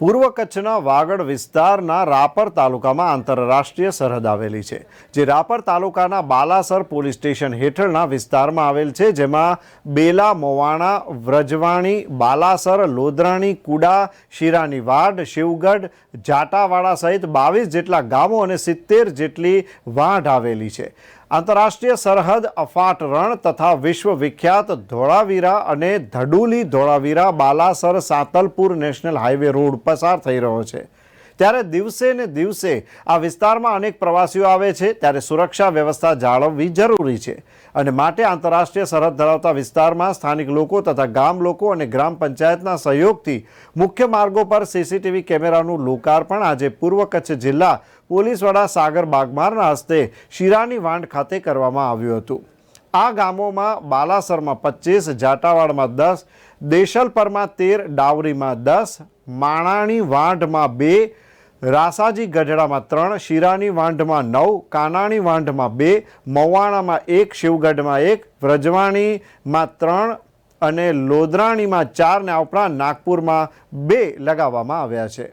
પૂર્વ કચ્છના વાગડ વિસ્તારના રાપર તાલુકામાં આંતરરાષ્ટ્રીય સરહદ આવેલી છે, જે રાપર તાલુકાના બાલાસર પોલીસ સ્ટેશન હેઠળના વિસ્તારમાં આવેલ છે, જેમાં બેલા, મોવાણા, વ્રજવાણી, બાલાસર લોધરાણી કુડા શિરાની વાડ શિવગઢ, જાટાવાડા સહિત બાવીસ જેટલા ગામો અને સિત્તેર જેટલી વાઢ આવેલી છે. આંતરરાષ્ટ્રીય સરહદ અફાટ રણ તથા વિશ્વ વિખ્યાત ધોળાવીરા અને Dhaduli Dholavira Balasar Satalpur national highway road પસાર થઈ રહ્યો છે. ત્યારે દિવસે ને દિવસે આ વિસ્તારમાં અનેક પ્રવાસીઓ આવે છે. ત્યારે સુરક્ષા વ્યવસ્થા જાળવવી જરૂરી છે. અને માટે આંતરરાષ્ટ્રીય સરહદ ધરાવતા વિસ્તારમાં સ્થાનિક લોકો તથા ગામ લોકો અને ગ્રામ પંચાયતના સહયોગથી મુખ્ય માર્ગો પર સીસીટીવી કેમેરાનું લોકાર્પણ આજે પૂર્વ કચ્છ જિલ્લા પોલીસ વડા સાગર બાગમારના હસ્તે શિરાની વાંડ ખાતે કરવામાં આવ્યું હતું. આ ગામોમાં બાલાસરમાં પચીસ, જાટાવાડમાં દસ, દેશલપરમાં તેર, ડાવરીમાં દસ, માણાણી વાંઢમાં બે રાસાજી ગઢડામાં ત્રણ, શિરાની વાંઢમાં નવ, કાનાણી વાંઢમાં બે, મવાણામાં એક, શિવગઢમાં એક, વ્રજવાણીમાં ત્રણ અને લોધરાણીમાં ચાર ને આ ઉપરાંત નાગપુરમાં બે લગાવવામાં આવ્યા છે.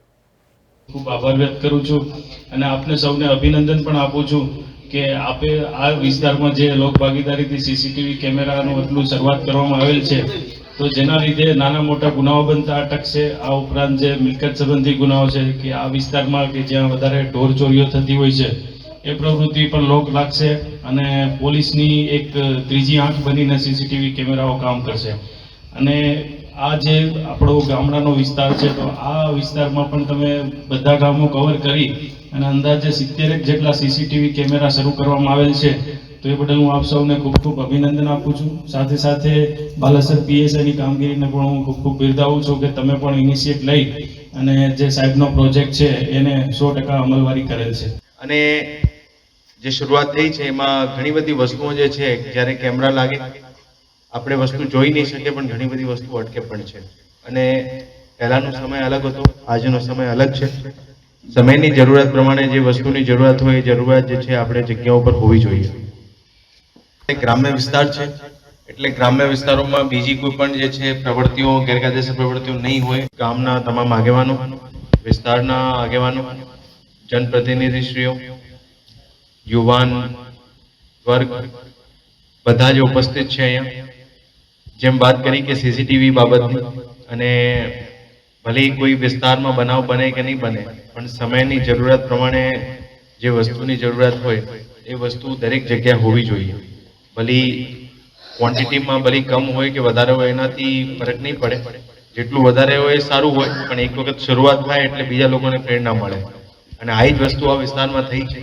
ખૂબ આભાર વ્યક્ત કરું છું અને આપને સૌને અભિનંદન પણ આપું છું કે આપે આ વિસ્તારમાં જે લોકભાગીદારીથી સીસીટીવી કેમેરાનું એટલું શરૂઆત કરવામાં આવેલ છે તો જેના લીધે નાના મોટા ગુનાઓ બનતા અટકશે. આ ઉપરાંત જે મિલકત સંબંધી ગુનાઓ છે કે આ વિસ્તારમાં કે જ્યાં વધારે ઢોર ચોરીઓ થતી હોય છે, એ પ્રવૃત્તિ પણ લોક લાગશે અને પોલીસની એક ત્રીજી આંખ બનીને સીસીટીવી કેમેરાઓ કામ કરશે. અને આ જે આપણો ગામડાનો વિસ્તાર છે, તો આ વિસ્તારમાં પણ તમે બધા ગામો કવર કરી અને અંદાજે સિત્તેરેક જેટલા સીસીટીવી કેમેરા શરૂ કરવામાં આવેલ છે. તો એ બદલ હું આપ સૌને ખૂબ ખૂબ અભિનંદન આપું છું. સાથે સાથે બાલાસર પીએસઆઈની કામગીરીને પણ હું ખૂબ ખૂબ બિરદાવું છું કે તમે પણ ઇનિશિયેટ લઈ અને જે સાહેબનો પ્રોજેક્ટ છે એને સો ટકા અમલવારી કરેલ છે. અને જે શરૂઆત થઈ છે, એમાં ઘણી બધી વસ્તુઓ જે છે, જ્યારે કેમેરા લાગે, આપણે વસ્તુ જોઈ નહીં શકીએ, પણ ઘણી બધી વસ્તુ અટકે પણ છે. અને પહેલાંનો સમય અલગ હતો, આજનો સમય અલગ છે. સમયની જરૂરિયાત પ્રમાણે જે વસ્તુની જરૂરિયાત હોય, એ જરૂરિયાત જે છે, આપણે જગ્યાઓ પર હોવી જોઈએ. ગ્રામ્ય વિસ્તાર છે. એટલે ગ્રામ્ય વિસ્તારોમાં બીજી કોઈ પણ જે છે પ્રવૃત્તિઓ, ગેરકાયદેસર પ્રવૃત્તિઓ નહીં હોય. ગામના તમામ આગેવાનો, વિસ્તારના આગેવાનો, જનપ્રતિનિધિશ્રીઓ, યુવાન વર્ગ બધા જ ઉપસ્થિત છે અહીંયા. જેમ વાત કરી કે સીસીટીવી બાબતની અને ભલે કોઈ વિસ્તારમાં બનાવ બને કે નહીં બને, પણ સમયની જરૂરિયાત પ્રમાણે જે વસ્તુની જરૂરિયાત હોય, એ વસ્તુ દરેક જગ્યાએ હોવી જોઈએ. ભલે ક્વોન્ટિટીમાં ભલી કમ હોય કે વધારે હોય એનાથી ફરક નહીં પડે. જેટલું વધારે હોય સારું હોય, પણ એક વખત શરૂઆત થાય એટલે બીજા લોકોને પ્રેરણા મળે. અને આવી જ વસ્તુ આ વિસ્તારમાં થઈ છે.